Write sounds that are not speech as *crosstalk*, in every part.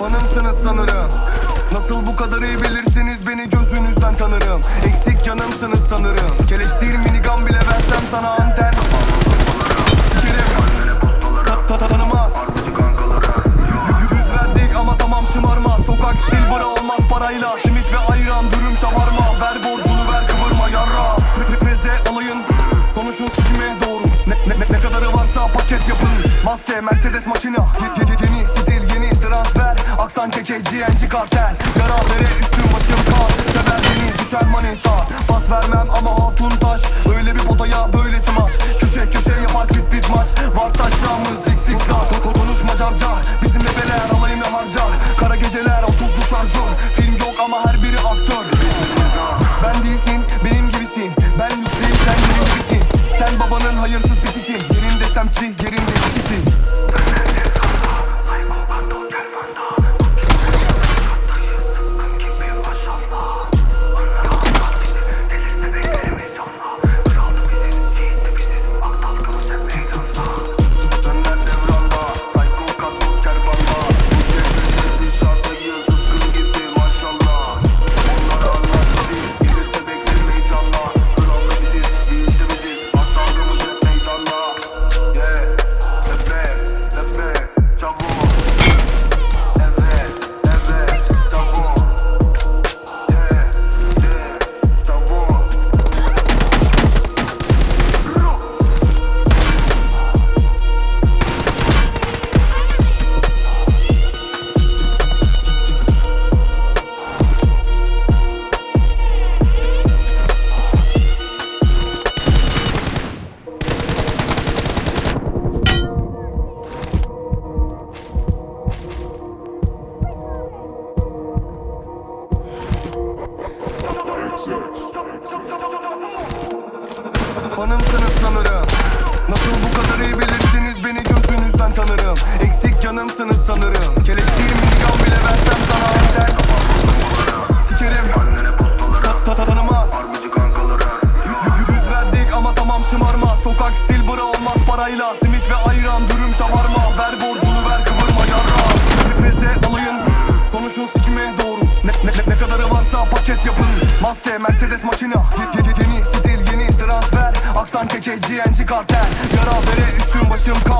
Hanımsınız sanırım. Nasıl bu kadar iyi bilirsiniz beni gözünüzden tanırım. Eksik canımsınız sanırım. Keleştir minigun bile versem sana anten Maske Mercedes makina Ye- ye- Yeni stil yeni transfer. Aksan keke GNG kartel. Yara bere üstüm başım kan Sever beni düşer manita. Pas vermem ama hatun taş. Öyle bir potaya böyle smaç. Köşe köşe yapar sit maç. Var taşrağımız zik zik zar Ko- Konuşma car car Bizim bebeler alayını harcar. Kara geceler 30'lu şarjör Film yok ama her biri aktör. Ben değilsin benim gibisin. Ben yükseğim sen yerin gibisin. Sen babanın hayırsız piçisin Yerinde semtçi yerinde ikisin Maske Mercedes makina Ye- ye- Yeni stil yeni transfer. Aksan keke GNG kartel. Yara bere üstüm başım kan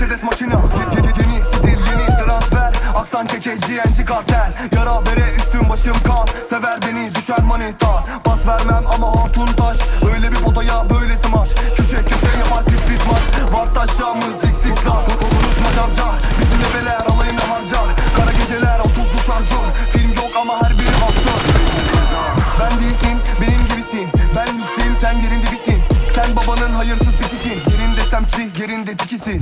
Mercedes makina Yeni stil yeni transfer. Aksan keke GNC kartel. Yara bere üstüm başım kan. Sever beni düşer manita Pas vermem ama hatun taş. Öyle bir potaya böylesi maç Köşe köşe yapar split maç. Var taşağımız zig zig zar Konuşma carcar Bizim leveler alayına harcar. Kara geceler 30'lu şarjör Film yok ama her biri aktör. Ben değilsin benim gibisin. Ben yükseğim sen yerin dibisin. Sen babanın hayırsız piçisin Yerin desem ki yerinde tikisi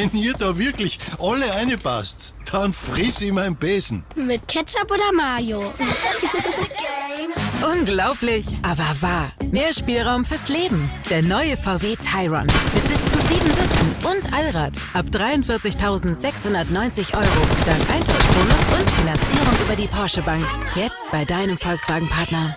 Wenn ihr da wirklich alle eine passt, dann friss ich mein Besen. Mit Ketchup oder Mayo? *laughs* Unglaublich, aber wahr. Mehr Spielraum fürs Leben. Der neue VW Tyron. Mit bis zu sieben Sitzen und Allrad. Ab 43.690 Euro. Dank Eintauschbonus und Finanzierung über die Porsche Bank. Jetzt bei deinem Volkswagen-Partner.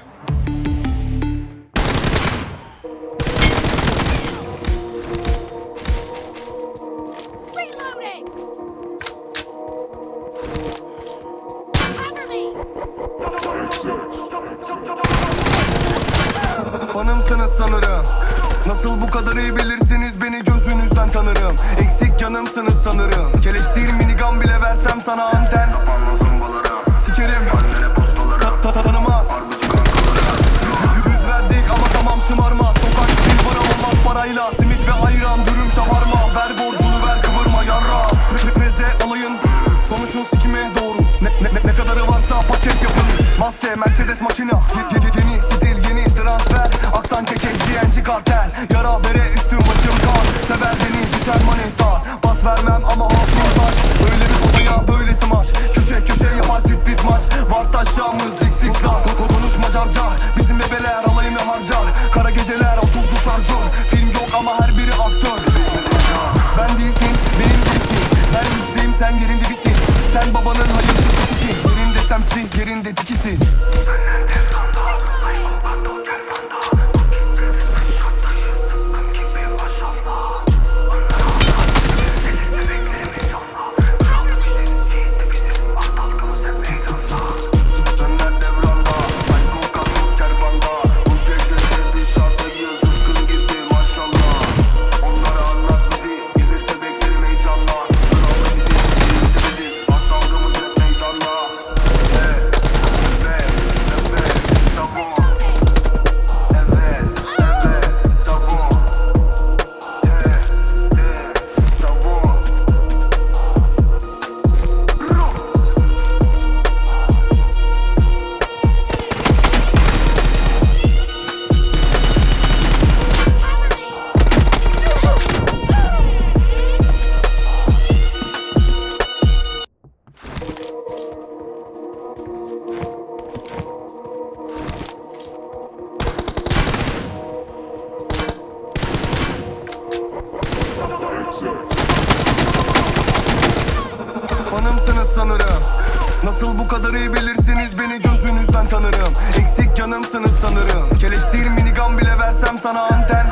Sana anten. Sikerim. Ta- ta- ta- Tanımaz Yüz verdik ama tamam şımarma. Sokak stil bana olmaz parayla. Simit ve ayran dürüm şavarma. Ver borcunu ver kıvırma yarra. Preze alayın Konuşun sikime doğru. Ne, ne, ne, ne kadarı varsa paket yapın. Maske Mercedes makina. Ye- ye- Yeni sanırım Nasıl bu kadar iyi bilirsiniz beni gözünüzden tanırım. Eksik canımsınız sanırım. Keleştir minigun bile versem sana anten.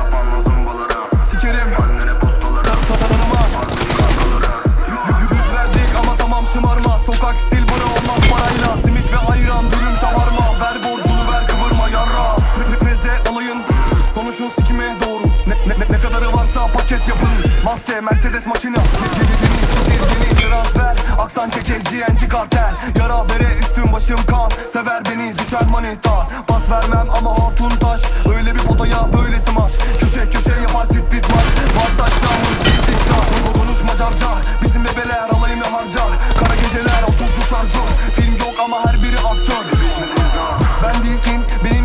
Sikerim. Ta- ta- ta- Tanımaz. Yüz verdik ama tamam şımarma. Sokak stil bana olmaz. Parayla Simit ve ayran dürüm şavarma Ver borcunu ver kıvırma yarra. Pre- pre- Preze alayın. Konuşun sikime doğru. Ne, ne, ne kadarı varsa paket yapın. Maske Mercedes makina GNG kartel Yara bere üstüm başım kan. Sever beni düşer manita Pas vermem ama hatun taş. Öyle bir potaya böylesi maç Köşe köşe yapar sit maç. Var taşacağımız zil zil zar Konuşma car car. Bizim bebeler alayını harcar. Kara geceler 30 şarjör Film yok ama her biri aktör. Ben değilsin benim